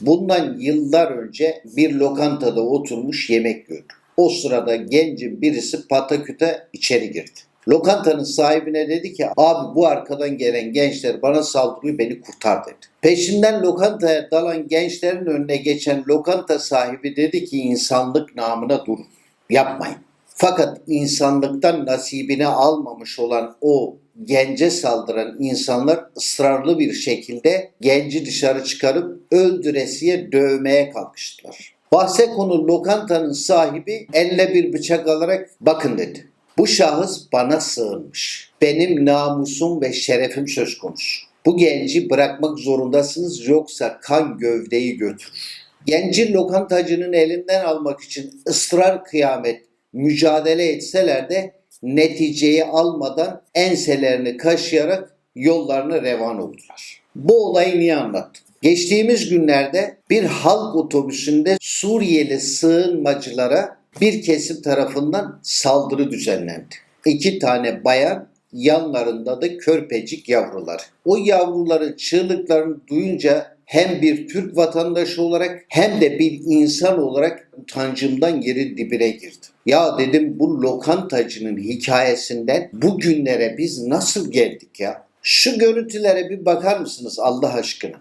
Bundan yıllar önce bir lokantada oturmuş yemek yiyordu. O sırada gencin birisi pataküte içeri girdi. Lokantanın sahibine dedi ki abi bu arkadan gelen gençler bana saldırıyor beni kurtar dedi. Peşinden lokantaya dalan gençlerin önüne geçen lokanta sahibi dedi ki insanlık namına durun yapmayın. Fakat insanlıktan nasibini almamış olan o gence saldıran insanlar ısrarlı bir şekilde genci dışarı çıkarıp öldüresiye dövmeye kalkıştılar. Bahse konu lokantanın sahibi eline bir bıçak alarak bakın dedi. Bu şahıs bana sığınmış. Benim namusum ve şerefim söz konusu. Bu genci bırakmak zorundasınız yoksa kan gövdeyi götürür. Genci lokantacının elinden almak için ısrar kıyamet mücadele etseler de neticeyi almadan enselerini kaşıyarak yollarına revan oldular. Bu olayı niye anlattım? Geçtiğimiz günlerde bir halk otobüsünde Suriyeli sığınmacılara bir kesim tarafından saldırı düzenlendi. İki tane bayan yanlarında da körpecik yavrular. O yavruların çığlıklarını duyunca hem bir Türk vatandaşı olarak hem de bir insan olarak utancımdan yerin dibine girdim. Ya dedim bu lokantacının hikayesinden bugünlere biz nasıl geldik ya? Şu görüntülere bir bakar mısınız Allah aşkına?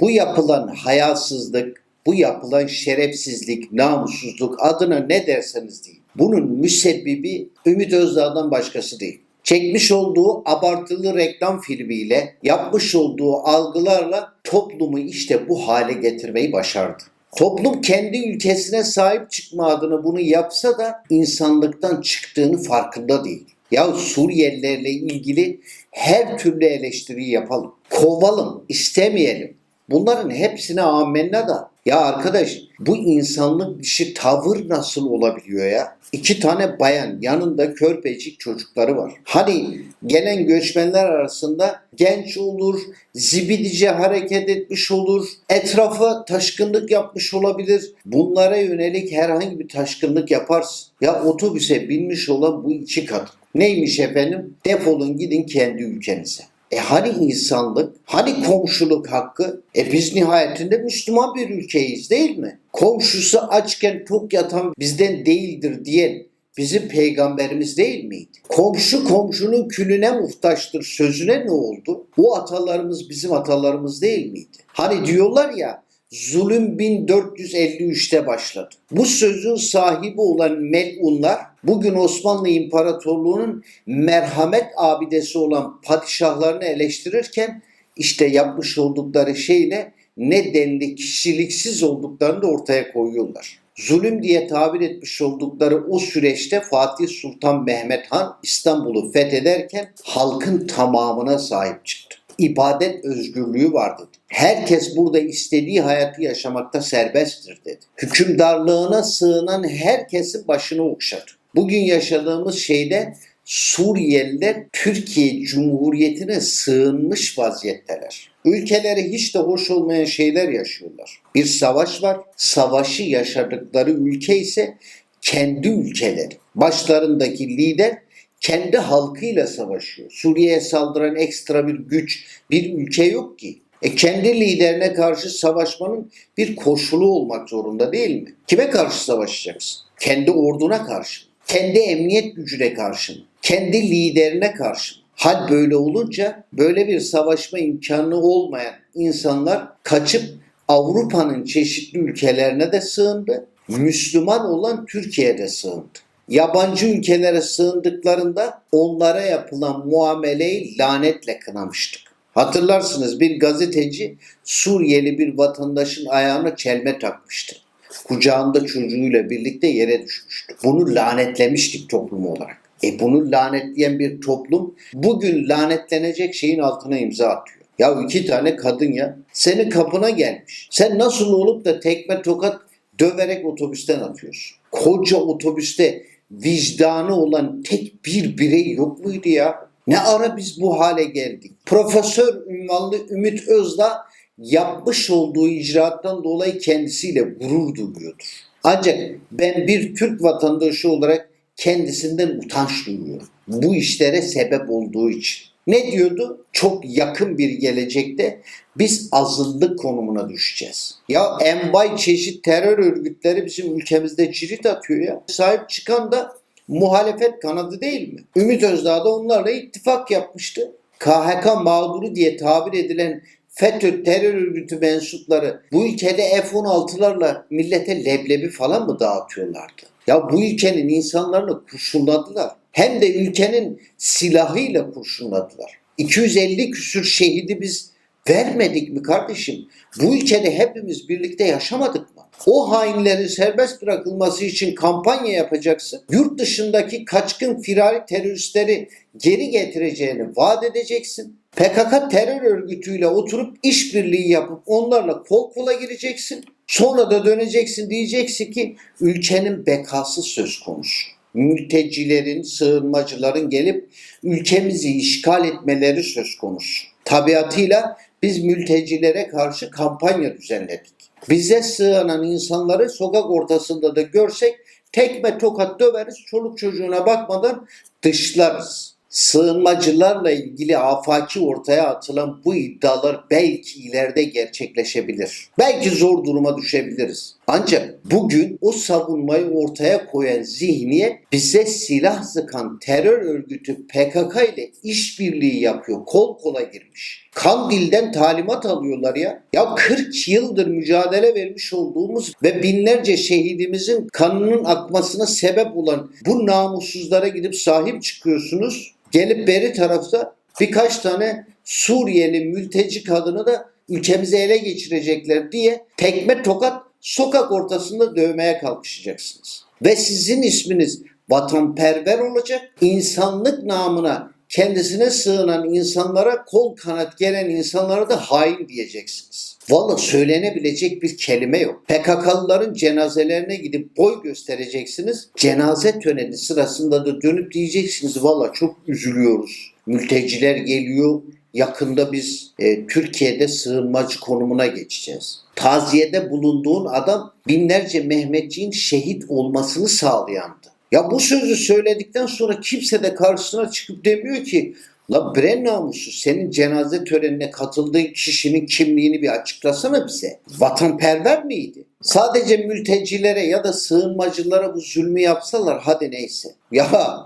Bu yapılan hayasızlık, bu yapılan şerefsizlik, namussuzluk adına ne derseniz deyin. Bunun müsebbibi Ümit Özdağ'dan başkası değil. Çekmiş olduğu abartılı reklam filmiyle, yapmış olduğu algılarla toplumu işte bu hale getirmeyi başardı. Toplum kendi ülkesine sahip çıkma adına bunu yapsa da insanlıktan çıktığını farkında değil. Ya Suriyelilerle ilgili her türlü eleştiriyi yapalım. Kovalım, istemeyelim. Bunların hepsine amenna da. Ya arkadaş bu insanlık dışı tavır nasıl olabiliyor ya? İki tane bayan yanında körpecik çocukları var. Hani gelen göçmenler arasında genç olur, zibidice hareket etmiş olur, etrafa taşkınlık yapmış olabilir. Bunlara yönelik herhangi bir taşkınlık yaparsın. Ya otobüse binmiş olan bu iki kadın. Neymiş efendim? Defolun gidin kendi ülkenize. E hani insanlık, hani komşuluk hakkı? E biz nihayetinde Müslüman bir ülkeyiz değil mi? Komşusu açken tok yatan bizden değildir diyen bizim peygamberimiz değil miydi? Komşu komşunun külüne muhtaçtır sözüne ne oldu? Bu atalarımız bizim atalarımız değil miydi? Hani diyorlar ya zulüm 1453'te başladı. Bu sözün sahibi olan melunlar bugün Osmanlı İmparatorluğu'nun merhamet abidesi olan padişahlarını eleştirirken işte yapmış oldukları şeyle ne denli kişiliksiz olduklarını da ortaya koyuyorlar. Zulüm diye tabir etmiş oldukları o süreçte Fatih Sultan Mehmet Han İstanbul'u fethederken halkın tamamına sahip çıktı ibadet özgürlüğü vardır. Herkes burada istediği hayatı yaşamakta serbesttir dedi. Hükümdarlığına sığınan herkesin başını okşadı. Bugün yaşadığımız şeyde Suriyeliler Türkiye Cumhuriyeti'ne sığınmış vaziyetteler. Ülkeleri hiç de hoş olmayan şeyler yaşıyorlar. Bir savaş var. Savaşı yaşadıkları ülke ise kendi ülkeleri. Başlarındaki lider kendi halkıyla savaşıyor. Suriye'ye saldıran ekstra bir güç, bir ülke yok ki. E kendi liderine karşı savaşmanın bir koşulu olmak zorunda değil mi? Kime karşı savaşacaksın? Kendi orduna karşı? Kendi emniyet gücüne karşı mı? Kendi liderine karşı mı? Hal böyle olunca böyle bir savaşma imkanı olmayan insanlar kaçıp Avrupa'nın çeşitli ülkelerine de sığındı. Müslüman olan Türkiye'de sığındı yabancı ülkelere sığındıklarında onlara yapılan muameleyi lanetle kınamıştık. Hatırlarsınız bir gazeteci Suriyeli bir vatandaşın ayağına çelme takmıştı. Kucağında çocuğuyla birlikte yere düşmüştü. Bunu lanetlemiştik toplum olarak. E bunu lanetleyen bir toplum bugün lanetlenecek şeyin altına imza atıyor. Ya iki tane kadın ya senin kapına gelmiş. Sen nasıl olup da tekme tokat döverek otobüsten atıyorsun? Koca otobüste vicdanı olan tek bir birey yok muydu ya? Ne ara biz bu hale geldik? Profesör ünvanlı Ümit Özdağ yapmış olduğu icraattan dolayı kendisiyle gurur duyuyordur. Ancak ben bir Türk vatandaşı olarak kendisinden utanç duyuyorum. Bu işlere sebep olduğu için. Ne diyordu? Çok yakın bir gelecekte biz azınlık konumuna düşeceğiz. Ya envai çeşit terör örgütleri bizim ülkemizde cirit atıyor ya. Sahip çıkan da muhalefet kanadı değil mi? Ümit Özdağ da onlarla ittifak yapmıştı. KHK mağduru diye tabir edilen FETÖ terör örgütü mensupları bu ülkede F-16'larla millete leblebi falan mı dağıtıyorlardı? Ya bu ülkenin insanlarını kurşunladılar. Hem de ülkenin silahıyla kurşunladılar. 250 küsür şehidi biz vermedik mi kardeşim? Bu ülkede hepimiz birlikte yaşamadık? O hainlerin serbest bırakılması için kampanya yapacaksın. Yurt dışındaki kaçkın firari teröristleri geri getireceğini vaat edeceksin. PKK terör örgütüyle oturup işbirliği yapıp onlarla kol kola gireceksin. Sonra da döneceksin diyeceksin ki ülkenin bekası söz konusu. Mültecilerin, sığınmacıların gelip ülkemizi işgal etmeleri söz konusu. Tabiatıyla biz mültecilere karşı kampanya düzenledik. Bize sığınan insanları sokak ortasında da görsek tekme tokat döveriz, çoluk çocuğuna bakmadan dışlarız. Sığınmacılarla ilgili afaki ortaya atılan bu iddialar belki ileride gerçekleşebilir. Belki zor duruma düşebiliriz. Ancak bugün o savunmayı ortaya koyan zihniyet bize silah sıkan terör örgütü PKK ile işbirliği yapıyor. Kol kola girmiş. Kandil'den talimat alıyorlar ya. Ya 40 yıldır mücadele vermiş olduğumuz ve binlerce şehidimizin kanının akmasına sebep olan bu namussuzlara gidip sahip çıkıyorsunuz. Gelip beri tarafta birkaç tane Suriyeli mülteci kadını da ülkemizi ele geçirecekler diye tekme tokat sokak ortasında dövmeye kalkışacaksınız. Ve sizin isminiz vatanperver olacak. İnsanlık namına kendisine sığınan insanlara kol kanat gelen insanlara da hain diyeceksiniz. Valla söylenebilecek bir kelime yok. PKK'lıların cenazelerine gidip boy göstereceksiniz. Cenaze töreni sırasında da dönüp diyeceksiniz valla çok üzülüyoruz. Mülteciler geliyor. Yakında biz e, Türkiye'de sığınmacı konumuna geçeceğiz. Taziyede bulunduğun adam binlerce Mehmetçiğin şehit olmasını sağlayandı. Ya bu sözü söyledikten sonra kimse de karşısına çıkıp demiyor ki La bre namusu senin cenaze törenine katıldığın kişinin kimliğini bir açıklasana bize. Vatanperver miydi? Sadece mültecilere ya da sığınmacılara bu zulmü yapsalar hadi neyse. Ya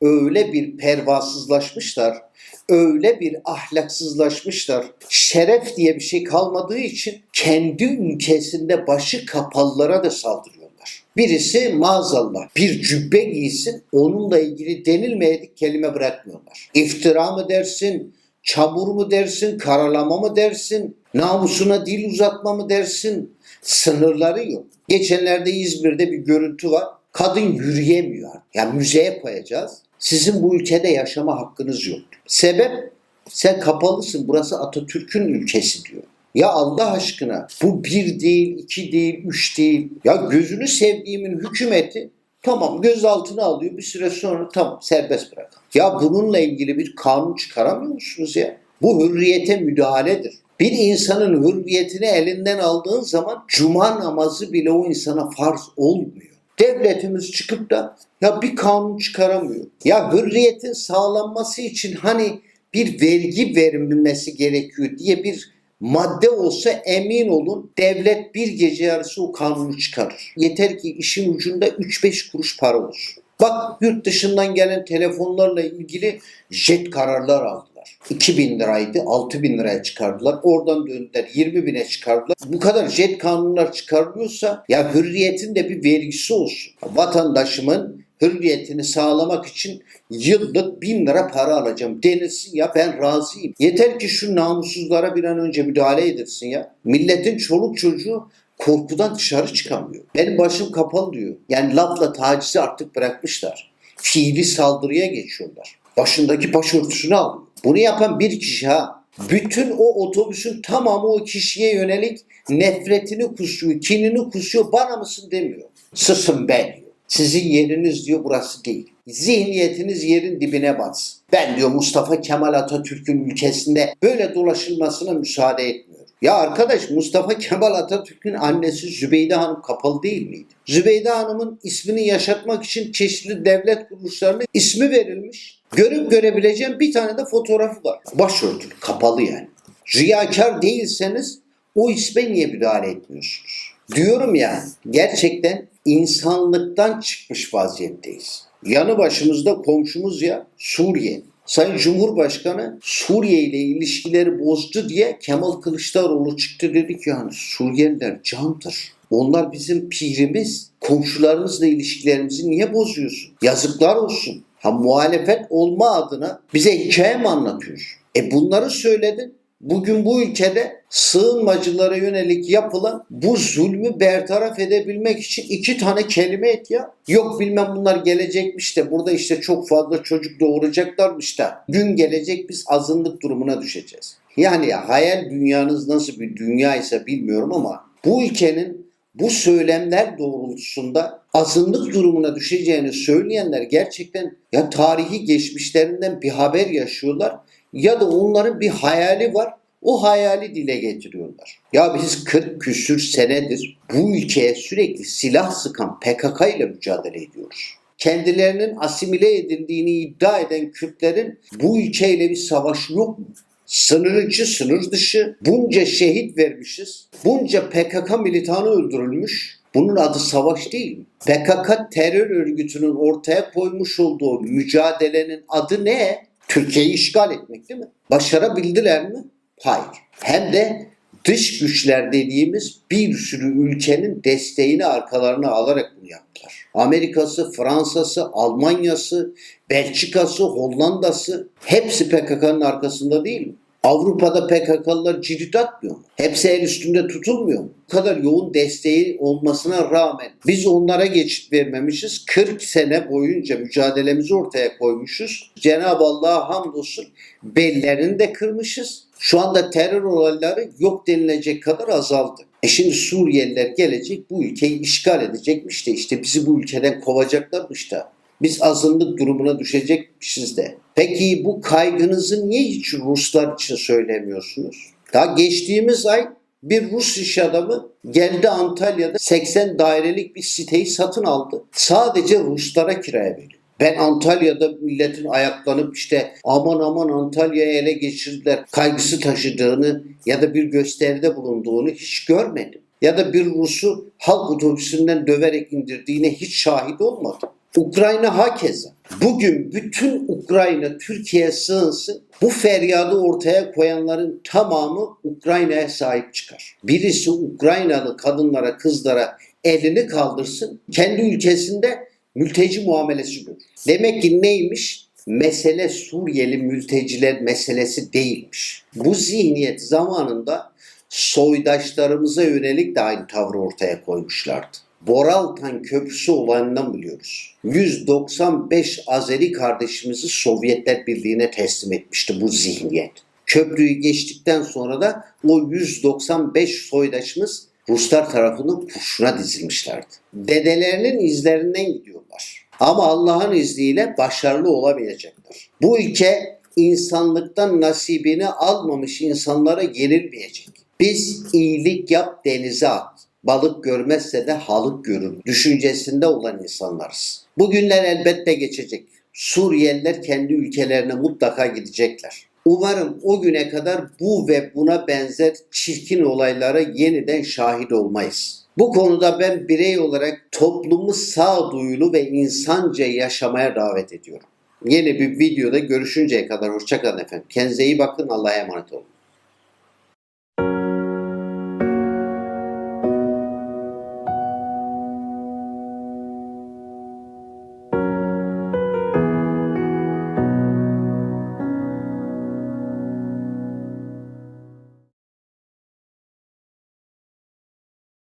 öyle bir pervasızlaşmışlar, öyle bir ahlaksızlaşmışlar. Şeref diye bir şey kalmadığı için kendi ülkesinde başı kapalılara da saldırıyorlar. Birisi maazallah bir cübbe giysin onunla ilgili denilmeyedik kelime bırakmıyorlar. İftira mı dersin, çamur mu dersin, karalama mı dersin, namusuna dil uzatma mı dersin, sınırları yok. Geçenlerde İzmir'de bir görüntü var. Kadın yürüyemiyor. Yani müzeye koyacağız. Sizin bu ülkede yaşama hakkınız yok. Sebep sen kapalısın. Burası Atatürk'ün ülkesi diyor. Ya Allah aşkına bu bir değil, iki değil, üç değil. Ya gözünü sevdiğimin hükümeti tamam gözaltına alıyor bir süre sonra tamam serbest bırakın. Ya bununla ilgili bir kanun çıkaramıyor musunuz ya? Bu hürriyete müdahaledir. Bir insanın hürriyetini elinden aldığın zaman cuma namazı bile o insana farz olmuyor. Devletimiz çıkıp da ya bir kanun çıkaramıyor. Ya hürriyetin sağlanması için hani bir vergi verilmesi gerekiyor diye bir madde olsa emin olun devlet bir gece yarısı o kanunu çıkarır. Yeter ki işin ucunda 3-5 kuruş para olsun. Bak yurt dışından gelen telefonlarla ilgili jet kararlar aldılar. 2000 liraydı 6000 liraya çıkardılar. Oradan döndüler 20 bine çıkardılar. Bu kadar jet kanunlar çıkarılıyorsa ya hürriyetin de bir vergisi olsun. Vatandaşımın hürriyetini sağlamak için yıllık bin lira para alacağım denilsin ya ben razıyım. Yeter ki şu namussuzlara bir an önce müdahale edilsin ya. Milletin çoluk çocuğu korkudan dışarı çıkamıyor. Benim başım kapalı diyor. Yani lafla tacizi artık bırakmışlar. Fiili saldırıya geçiyorlar. Başındaki başörtüsünü alıyor. Bunu yapan bir kişi ha. Bütün o otobüsün tamamı o kişiye yönelik nefretini kusuyor, kinini kusuyor. Bana mısın demiyor. Sısın be diyor. Sizin yeriniz diyor burası değil. Zihniyetiniz yerin dibine batsın. Ben diyor Mustafa Kemal Atatürk'ün ülkesinde böyle dolaşılmasına müsaade etmiyorum. Ya arkadaş Mustafa Kemal Atatürk'ün annesi Zübeyde Hanım kapalı değil miydi? Zübeyde Hanım'ın ismini yaşatmak için çeşitli devlet kuruluşlarına ismi verilmiş. Görüp görebileceğim bir tane de fotoğrafı var. Başörtülü, kapalı yani. Riyakar değilseniz o isme niye müdahale etmiyorsunuz? Diyorum ya gerçekten insanlıktan çıkmış vaziyetteyiz. Yanı başımızda komşumuz ya Suriye. Sayın Cumhurbaşkanı Suriye ile ilişkileri bozdu diye Kemal Kılıçdaroğlu çıktı dedi ki yani Suriyeliler candır. Onlar bizim pirimiz. Komşularımızla ilişkilerimizi niye bozuyorsun? Yazıklar olsun. Ha muhalefet olma adına bize hikaye mi anlatıyorsun? E bunları söyledin. Bugün bu ülkede sığınmacılara yönelik yapılan bu zulmü bertaraf edebilmek için iki tane kelime et ya. Yok bilmem bunlar gelecekmiş de burada işte çok fazla çocuk doğuracaklarmış da gün gelecek biz azınlık durumuna düşeceğiz. Yani hayal dünyanız nasıl bir dünya ise bilmiyorum ama bu ülkenin bu söylemler doğrultusunda azınlık durumuna düşeceğini söyleyenler gerçekten ya tarihi geçmişlerinden bir haber yaşıyorlar ya da onların bir hayali var. O hayali dile getiriyorlar. Ya biz 40 küsür senedir bu ülkeye sürekli silah sıkan PKK ile mücadele ediyoruz. Kendilerinin asimile edildiğini iddia eden Kürtlerin bu ülkeyle bir savaşı yok mu? Sınır içi, sınır dışı bunca şehit vermişiz. Bunca PKK militanı öldürülmüş. Bunun adı savaş değil? PKK terör örgütünün ortaya koymuş olduğu mücadelenin adı ne? Türkiye'yi işgal etmek değil mi? Başarabildiler mi? Hayır. Hem de dış güçler dediğimiz bir sürü ülkenin desteğini arkalarına alarak bunu yaptılar. Amerika'sı, Fransa'sı, Almanya'sı, Belçika'sı, Hollanda'sı hepsi PKK'nın arkasında değil mi? Avrupa'da PKK'lılar cirit atmıyor mu? Hepsi el üstünde tutulmuyor mu? Bu kadar yoğun desteği olmasına rağmen biz onlara geçit vermemişiz. 40 sene boyunca mücadelemizi ortaya koymuşuz. Cenab-ı Allah'a hamdolsun bellerini de kırmışız. Şu anda terör olayları yok denilecek kadar azaldı. E şimdi Suriyeliler gelecek bu ülkeyi işgal edecekmiş de işte bizi bu ülkeden kovacaklarmış da biz azınlık durumuna düşecekmişiz de. Peki bu kaygınızı niye hiç Ruslar için söylemiyorsunuz? Daha geçtiğimiz ay bir Rus iş adamı geldi Antalya'da 80 dairelik bir siteyi satın aldı. Sadece Ruslara kiraya veriyor. Ben Antalya'da milletin ayaklanıp işte aman aman Antalya'yı ele geçirdiler kaygısı taşıdığını ya da bir gösteride bulunduğunu hiç görmedim. Ya da bir Rus'u halk otobüsünden döverek indirdiğine hiç şahit olmadım. Ukrayna hakeza. Bugün bütün Ukrayna Türkiye'ye sığınsın. Bu feryadı ortaya koyanların tamamı Ukrayna'ya sahip çıkar. Birisi Ukraynalı kadınlara, kızlara elini kaldırsın. Kendi ülkesinde mülteci muamelesi görür. Demek ki neymiş? Mesele Suriyeli mülteciler meselesi değilmiş. Bu zihniyet zamanında soydaşlarımıza yönelik de aynı tavrı ortaya koymuşlardı. Boraltan Köprüsü olayından biliyoruz. 195 Azeri kardeşimizi Sovyetler Birliği'ne teslim etmişti bu zihniyet. Köprüyü geçtikten sonra da o 195 soydaşımız Ruslar tarafından kurşuna dizilmişlerdi. Dedelerinin izlerinden gidiyorlar. Ama Allah'ın izniyle başarılı olamayacaklar. Bu ülke insanlıktan nasibini almamış insanlara yenilmeyecek. Biz iyilik yap denize at. Balık görmezse de halık görür. Düşüncesinde olan insanlarız. Bu günler elbette geçecek. Suriyeliler kendi ülkelerine mutlaka gidecekler. Umarım o güne kadar bu ve buna benzer çirkin olaylara yeniden şahit olmayız. Bu konuda ben birey olarak toplumu sağduyulu ve insanca yaşamaya davet ediyorum. Yeni bir videoda görüşünceye kadar hoşçakalın efendim. Kendinize iyi bakın. Allah'a emanet olun.